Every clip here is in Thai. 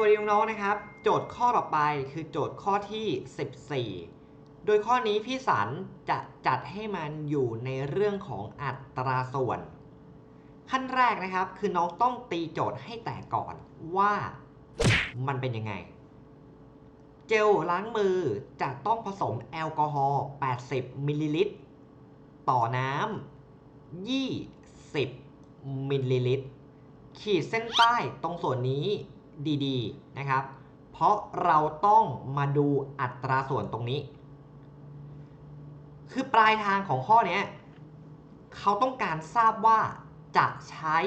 วัสดีน้องๆนะครับ โจทย์ข้อต่อไปคือโจทย์ข้อที่ 14 โดยข้อนี้พี่สันจะจัดให้มันอยู่ในเรื่องของอัตราส่วน ขั้นแรกนะครับคือน้องต้องตีโจทย์ให้แตกก่อนว่ามันเป็นยังไง เจลล้างมือจะต้องผสมแอลกอฮอล์80 มิลลิลิตร ต่อน้ำ20 มิลลิลิตร ขีดเส้นใต้ตรงส่วนนี้ ดีๆนะครับ เพราะเราต้องมาดูอัตราส่วนตรงนี้ คือปลายทางของข้อนี้เขาต้องการทราบว่าจะใช้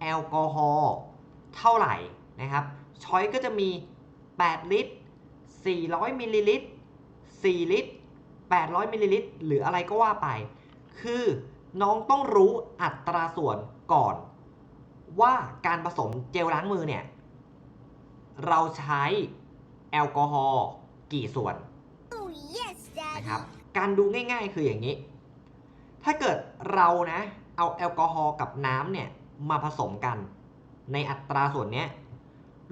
แอลกอฮอล์เท่าไหร่นะครับ ช้อยก็จะมี 8 ลิตร 400 มิลลิลิตร 4 ลิตร 800 มิลลิลิตร หรืออะไรก็ว่าไป คือน้องต้องรู้อัตราส่วนก่อน ว่าการผสมเจลล้างมือเนี่ย เราใช้แอลกอฮอล์กี่ส่วน Oh, yes, Dad. นะครับการดูง่ายๆคืออย่างนี้ ถ้าเกิดเรานะเอาแอลกอฮอล์กับน้ำเนี่ยมาผสมกัน ในอัตราส่วนเนี้ย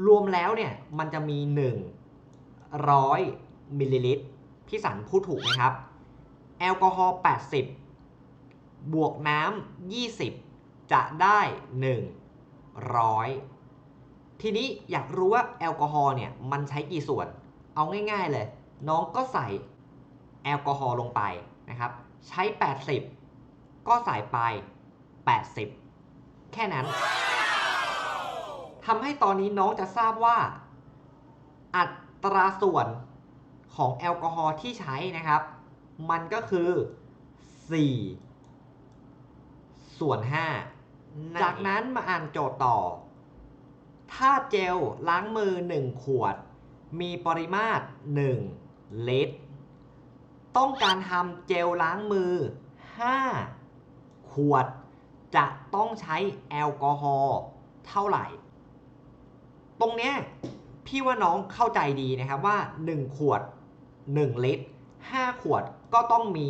รวมแล้วเนี่ยมันจะมี 100มิลลิลิตรพี่สันพูดถูกไหมครับ แอลกอฮอล์80 บวกน้ำ20 จะได้ 100 ทีนี้อยากรู้ว่าแอลกอฮอล์เนี่ยมันใช้กี่ส่วน เอาง่ายๆเลย น้องก็ใส่แอลกอฮอล์ลงไปนะครับ ใช้ 80 ก็ใส่ไป 80 แค่นั้นทำให้ตอนนี้น้องจะทราบว่า อัตราส่วนของแอลกอฮอล์ที่ใช้นะครับ มันก็คือ 4 ส่วน 5 จากนั้นมาอ่านโจทย์ต่อ ถ้าเจลล้างมือ 1 ขวด มีปริมาตร 1 ลิตร ต้องการทำเจลล้างมือ 5 ขวด จะต้องใช้แอลกอฮอล์เท่าไหร่ ตรงเนี้ยพี่ว่าน้องเข้าใจดีนะครับว่า 1 ขวด 1 ลิตร 5 ขวดก็ต้องมี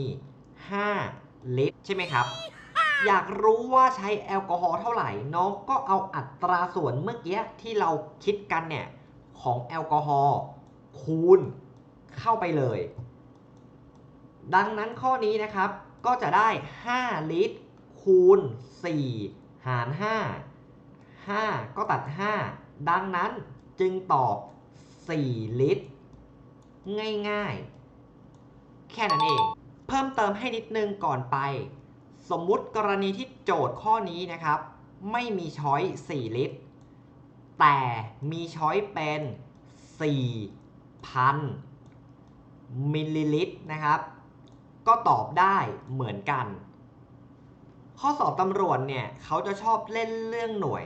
5 ลิตร ใช่ไหมครับ อยากรู้ว่าใช้แอลกอฮอล์เท่าไหร่ น้องก็เอาอัตราส่วนเมื่อกี้ที่เราคิดกันเนี่ย ของแอลกอฮอล์คูณเข้าไปเลย ดังนั้นข้อนี้นะครับก็จะได้ 5 ลิตร คูณ 4 หาร 5 5 ก็ตัด 5 ดังนั้นจึงตอบ 4 ลิตร ง่ายๆ แค่นั้นเอง เพิ่มเติมให้นิดนึงก่อนไป สมมุติกรณีที่โจทย์ข้อนี้นะครับ ไม่มีช้อย 4 ลิตร แต่มีช้อยเป็น 4,000 มิลลิลิตรนะครับ ก็ตอบได้เหมือนกัน ข้อสอบตำรวจเนี่ยเขาจะชอบเล่นเรื่องหน่วย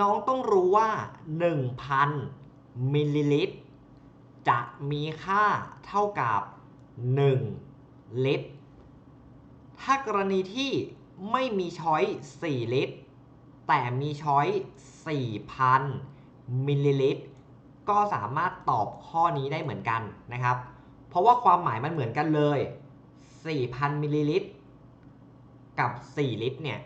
น้องต้องรู้ว่า 1,000 มิลลิลิตร จะมีค่าเท่ากับ 1 ลิตร ถ้ากรณีที่ไม่มีช้อย 4 ลิตร แต่มีช้อย 4,000 มิลลิลิตร ก็สามารถตอบข้อนี้ได้เหมือนกันนะครับ เพราะว่าความหมายมันเหมือนกันเลย 4,000 มิลลิลิตร กับ 4 ลิตรเนี่ย